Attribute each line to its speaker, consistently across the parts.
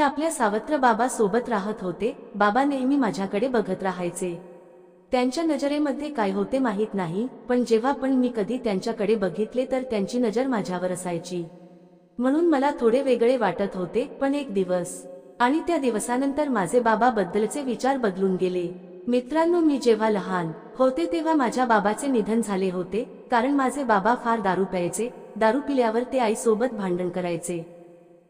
Speaker 1: मी आपल्या सावत्र बाबा सोबत राहत होते. बाबा नेहमी माझ्याकडे बघत राहायचे. त्यांच्या नजरेमध्ये काय होते माहीत नाही पण जेव्हा पण मी कधी त्यांच्याकडे बघितले तर त्यांची नजर माझ्यावर असायची. म्हणून मला थोडे वेगळे वाटत होते पण एक दिवस. आणि त्या दिवसानंतर माझे बाबा बद्दलचे विचार बदलून गेले. मित्रांनो मी जेव्हा लहान होते तेव्हा माझ्या बाबाचे निधन झाले होते कारण माझे बाबा फार दारू प्यायचे. दारू पिल्यावर ते आईसोबत भांडण करायचे.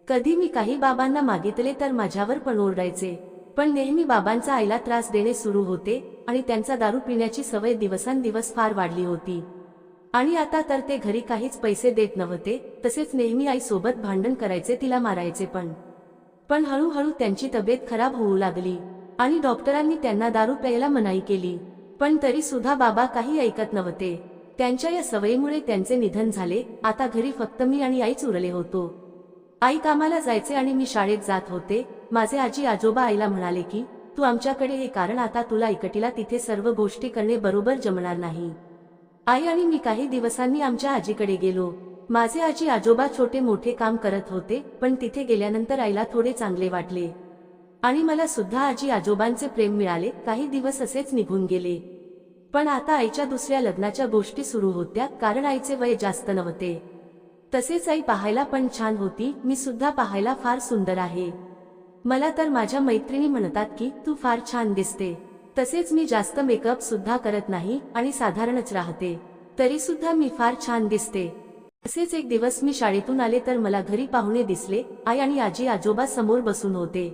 Speaker 1: कधी मी काही बाबांना मागितले तर माझ्यावर पण ओरडायचे. पण नेहमी बाबांचा आईला त्रास देणे सुरू होते आणि त्यांचा दारू पिण्याची सवय दिवसांदिवस फार वाढली होती. आणि आता तर ते घरी काहीच पैसे देत नव्हते तसेच नेहमी आई सोबत भांडण करायचे तिला मारायचे पण. पण हळूहळू त्यांची तब्येत खराब होऊ लागली आणि डॉक्टरांनी त्यांना दारू प्यायला मनाई केली. पण तरी सुद्धा बाबा काही ऐकत नव्हते. त्यांच्या या सवयीमुळे त्यांचे निधन झाले. आता घरी फक्त मी आणि आईच उरले होतो. आई कामाला जायचे आणि मी शाळेत जात होते. माझे आजी आजोबा आईला म्हणाले की तू आमच्याकडे हे कारण आता तुला इकटीला तिथे सर्व गोष्टी करणे बरोबर जमणार नाही. आई आणि मी काही दिवसांनी आमच्या आजीकडे गेलो. माझे आजी आजोबा छोटे मोठे काम करत होते पण तिथे गेल्यानंतर आईला थोडे चांगले वाटले. आणि मला सुद्धा आजी आजोबांचे प्रेम मिळाले काही दिवस असेच निघून गेले. पण आता आईच्या दुसऱ्या लग्नाच्या गोष्टी सुरू होत्या कारण आईचे वय जास्त नव्हते. तसेच आई पाहायला पण छान होती. मी सुद्धा पाहायला फार सुंदर आहे. मला तर माझ्या मैत्रिणी म्हणतात की तू फार छान दिसते. तसेच मी जास्त मेकअप सुद्धा करत नाही आणि साधारणच राहते. तरी सुद्धा मी फार छान दिसते. तसेच एक दिवस मी शाळेतून आले तर मला घरी पाहुणे दिसले. आई आणि आजी आजोबा समोर बसून होते.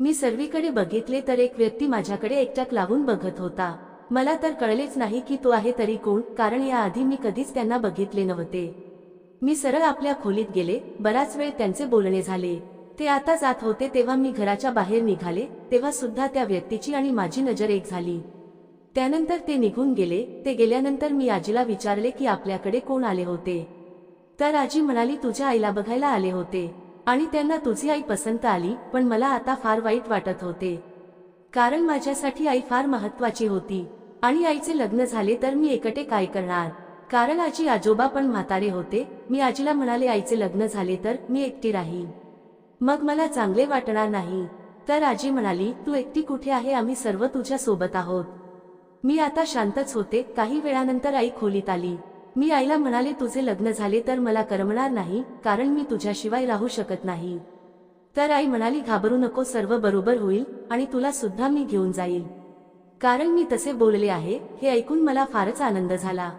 Speaker 1: मी सर्वीकडे बघितले तर एक व्यक्ती माझ्याकडे एकटक लावून बघत होता. मला तर कळलेच नाही की तो आहे तरी कोण. कारण याआधी मी कधीच त्यांना बघितले नव्हते. मी सरळ आपल्या खोलीत गेले. बराच वेळ त्यांचे बोलणे झाले. ते आता जात होते तेव्हा मी घराच्या बाहेर निघाले तेव्हा सुद्धा त्या व्यक्तीची आणि माझी नजर एक झाली. त्यानंतर ते निघून गेले. ते गेल्यानंतर मी आजीला विचारले की आपल्याकडे कोण आले होते? तर आजी म्हणाली तुझ्या आईला बघायला आले होते. आणि त्यांना तुझी आई पसंत आली पण मला आता फार वाईट वाटत होते. कारण माझ्यासाठी आई फार महत्वाची होती. आणि आईचे लग्न झाले तर मी एकटे काय करणार? कारण आजी आजोबा पण म्हातारे होते मी आजीला म्हणाले आईचे लग्न झाले तर मी एकटी राहीन. मग मला चांगले वाटणार नाही. तर आजी म्हणाली तू एकटी कुठे आहे? आम्ही सर्व तुझ्या सोबत आहोत. मी आता शांतच होते. काही वेळानंतर आई खोलीत आली. मी आईला म्हणाले तुझे लग्न झाले तर मला करमणार नाही कारण मी तुझ्याशिवाय राहू शकत नाही. तर आई म्हणाली घाबरू नको सर्व बरोबर होईल आणि तुला सुद्धा मी घेऊन जाईल. कारण मी तसे बोलले आहे हे ऐकून मला फारच आनंद झाला.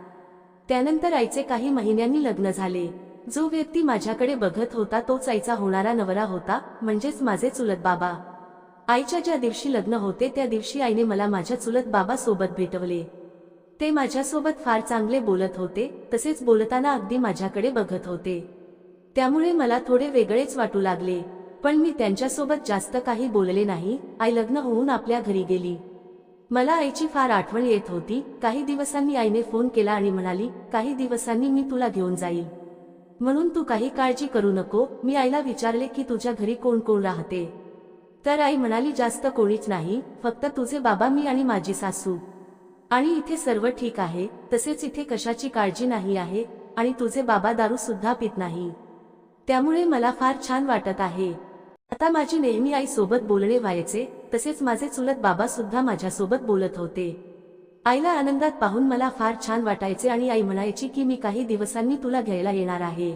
Speaker 1: त्यानंतर आईचे काही महिन्यांनी लग्न झाले. जो व्यक्ती माझ्याकडे बघत होता तोच आईचा होणारा नवरा होता म्हणजेच माझे चुलत बाबा. आईच्या ज्या दिवशी लग्न होते त्या दिवशी आईने मला माझ्या चुलत बाबा सोबत भेटवले. ते माझ्यासोबत फार चांगले बोलत होते तसेच बोलताना अगदी माझ्याकडे बघत होते. त्यामुळे मला थोडे वेगळेच वाटू लागले. पण मी त्यांच्यासोबत जास्त काही बोलले नाही आई लग्न होऊन आपल्या घरी गेली. मला आईची फार आठवण येत होती. काही दिवसांनी आईने फोन केला आणि म्हणाली काही दिवसांनी मी तुला घेऊन जाईल. म्हणून तू काही काळजी करू नको. मी आईला विचारले की तुझ्या घरी कोण कोण राहते. तर आई म्हणाली जास्त कोणीच नाही. फक्त तुझे बाबा मी आणि माझी सासू. आणि इथे सर्व ठीक आहे. तसेच इथे कशाची काळजी नाही आहे. आणि तुझे बाबा दारू सुद्धा पित नाही. त्यामुळे मला फार छान वाटत आहे. आता माझी नेहमी आई सोबत बोलणे व्हायचे. तसेच माझे चुलत बाबा सुद्धा माझ्यासोबत बोलत होते. आईला आनंदात पाहून मला फार छान वाटायचे आणि आई म्हणायची की मी काही दिवसांनी तुला घ्यायला येणार आहे.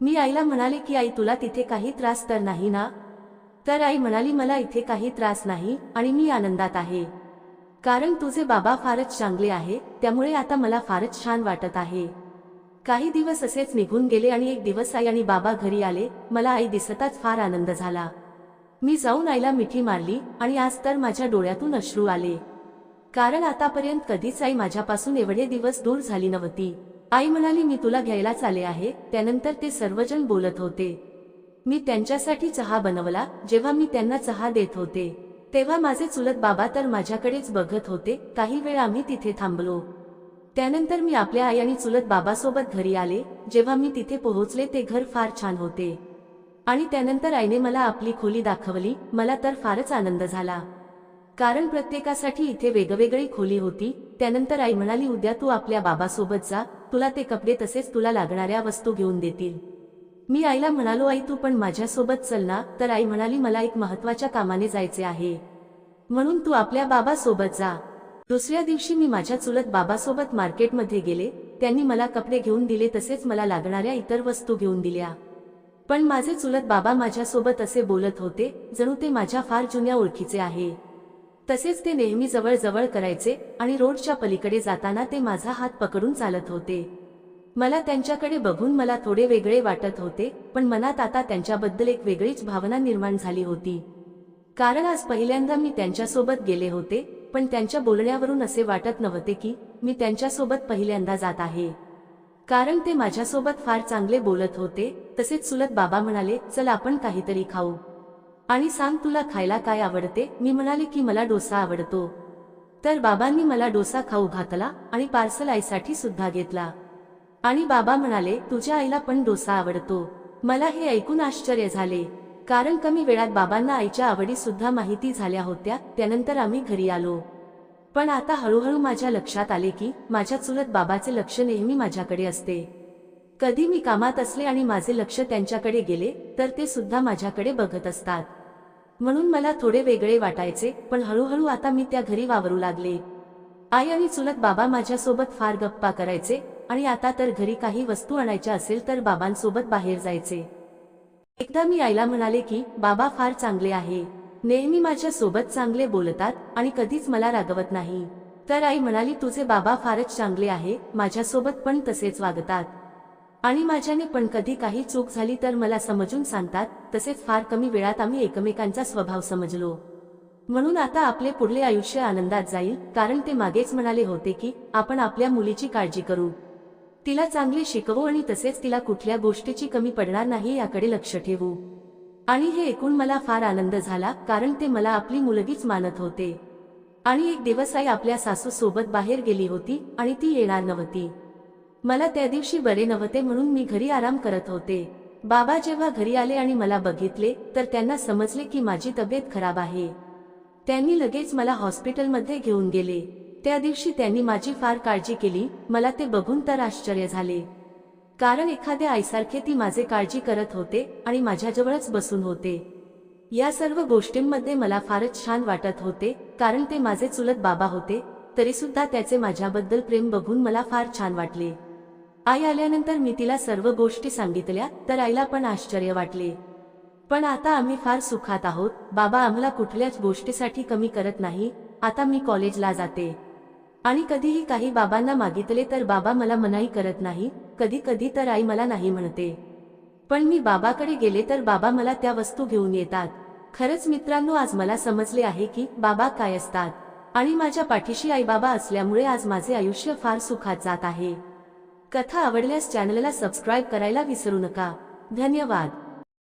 Speaker 1: मी आईला म्हणाले की आई तुला तिथे काही त्रास तर नाही ना? तर आई म्हणाली मला इथे काही त्रास नाही आणि मी आनंदात आहे. कारण तुझे बाबा फारच चांगले आहे त्यामुळे आता मला फारच छान वाटत आहे. काही दिवस असेच निघून गेले आणि एक दिवस आई आणि बाबा घरी आले मला आई दिसताच फार आनंद झाला. मी जाऊन आईला मिठी मारली आणि आज तर माझ्या डोळ्यातून अश्रू आले. कारण आतापर्यंत कधीच आई माझ्यापासून एवढे दिवस दूर झाली नव्हती. आई म्हणाली मी तुला घ्यायलाच आले आहे. त्यानंतर ते सर्वजण बोलत होते. मी त्यांच्यासाठी चहा बनवला. जेव्हा मी त्यांना चहा देत होते तेव्हा माझे चुलत बाबा तर माझ्याकडेच बघत होते. काही वेळ आम्ही तिथे थांबलो. त्यानंतर मी आपल्या आई आणि चुलत बाबासोबत घरी आले. जेव्हा मी तिथे पोहोचले ते घर फार छान होते. आणि त्यानंतर आईने मला आपली खोली दाखवली. मला तर फारच आनंद झाला. कारण प्रत्येकासाठी इथे वेगवेगळी खोली होती. त्यानंतर आई म्हणाली उद्या तू आपल्या बाबासोबत जा. तुला ते कपडे तसेच तुला लागणाऱ्या वस्तू घेऊन देतील. मी आईला म्हणालो आई तू पण माझ्यासोबत चल ना. तर आई म्हणाली मला एक महत्त्वाच्या कामाने जायचे आहे. म्हणून तू आपल्या बाबासोबत जा. दुसऱ्या दिवशी मी माझ्या चुलत बाबासोबत मार्केटमध्ये गेले. त्यांनी मला कपडे घेऊन दिले तसेच मला लागणाऱ्या इतर वस्तू घेऊन दिल्या. पण माझे चुलत बाबा माझ्यासोबत असे बोलत होते जणू ते माझ्या फार जुन्या ओळखीचे आहे. तसेच ते नेहमी जवळजवळ जवळ करायचे आणि रोडच्या पलीकडे जाताना ते माझा हात पकडून चालत होते. मला त्यांच्याकडे बघून मला थोडे वेगळे वाटत होते पण मनात आता त्यांच्याबद्दल एक वेगळीच भावना निर्माण झाली होती. कारण आज पहिल्यांदा मी त्यांच्यासोबत गेले होते पण त्यांच्या बोलण्यावरून असे वाटत नव्हते की मी त्यांच्यासोबत पहिल्यांदा जात आहे. कारण ते माझ्यासोबत फार चांगले बोलत होते तसेच चुलत बाबा म्हणाले चल आपण काहीतरी खाऊ. आणि सांग तुला खायला काय आवडते? मी म्हणाले की मला डोसा आवडतो. तर बाबांनी मला डोसा खाऊ घातला आणि पार्सल आईसाठी सुद्धा घेतला. आणि बाबा म्हणाले तुझ्या आईला पण डोसा आवडतो. मला हे ऐकून आश्चर्य झाले. कारण कमी वेळात बाबांना आईच्या आवडी सुद्धा माहिती झाल्या होत्या त्यानंतर आम्ही घरी आलो. पण आता हळूहळू माझ्या लक्षात आले की माझ्या चुलत बाबाचे लक्ष नेहमी माझ्याकडे असते. कधी मी कामात असले आणि माझे लक्ष त्यांच्याकडे गेले तर ते सुद्धा माझ्याकडे बघत असतात. म्हणून मला थोडे वेगळे वाटायचे पण हळूहळू आता मी त्या घरी वावरू लागले. आई आणि चुलत बाबा माझ्यासोबत फार गप्पा करायचे आणि आता तर घरी काही वस्तू आणायच्या असेल तर बाबांसोबत बाहेर जायचे. एकदा मी आईला म्हणाले की बाबा फार चांगले आहे. नेहमी माझ्या सोबत चांगले बोलतात आणि कधीच मला रागवत नाही. तर आई म्हणाली तुझे बाबा फारच चांगले आहे माझ्यासोबत पण तसेच वागतात. आणि माझ्याने पण कधी काही चूक झाली तर मला समजून सांगतात तसेच फार कमी वेळात आम्ही एकमेकांचा स्वभाव समजलो. म्हणून आता आपले पुढले आयुष्य आनंदात जाईल कारण ते मागेच म्हणाले होते की आपण आपल्या मुलीची काळजी करू. तिला चांगले शिकवू आणि तसेच तिला कुठल्या गोष्टीची कमी पडणार नाही याकडे लक्ष ठेवू. आणि हे ऐकून मला फार आनंद झाला कारण ते मला आपली मुलगीच मानत होते. आणि एक दिवस आई आपल्या सासू सोबत बाहेर गेली होती आणि ती येणार नव्हती. मला त्या दिवशी बरे नव्हते म्हणून मी घरी आराम करत होते. बाबा जेव्हा घरी आले आणि मला बघितले तर त्यांना समजले की माझी तब्येत खराब आहे. त्यांनी लगेच मला हॉस्पिटलमध्ये घेऊन गेले. त्या दिवशी त्यांनी माझी फार काळजी केली मला ते बघून तर आश्चर्य झाले. कारण एखाद्या आईसारखे ती माझे काळजी करत होते आणि माझ्याजवळच बसून होते. या सर्व गोष्टींमध्ये मला फारच छान वाटत होते कारण ते माझे चुलत बाबा होते तरीसुद्धा त्याचे माझ्याबद्दल प्रेम बघून मला फार छान वाटले. आई आल्यानंतर मी तिला सर्व गोष्टी सांगितल्या तर आईला पण आश्चर्य वाटले. पण आता आम्ही फार सुखात आहोत बाबा आम्हाला कुठल्याच गोष्टीसाठी कमी करत नाही आता मी कॉलेजला जाते. आणि कधीही काही बाबांना मागितले तर बाबा मला मनाई करत नाही कधी कधी तर आई मला नाही म्हणते. पण मी बाबाकडे गेले तर बाबा मला त्या वस्तू घेऊन येतात. खरंच मित्रांनो आज मला समजले आहे की बाबा काय असतात. आणि माझ्या पाठीशी आई बाबा असल्यामुळे आज माझे आयुष्य फार सुखात जात आहे. कथा आवडल्यास चॅनलला सबस्क्राईब करायला विसरू नका. धन्यवाद.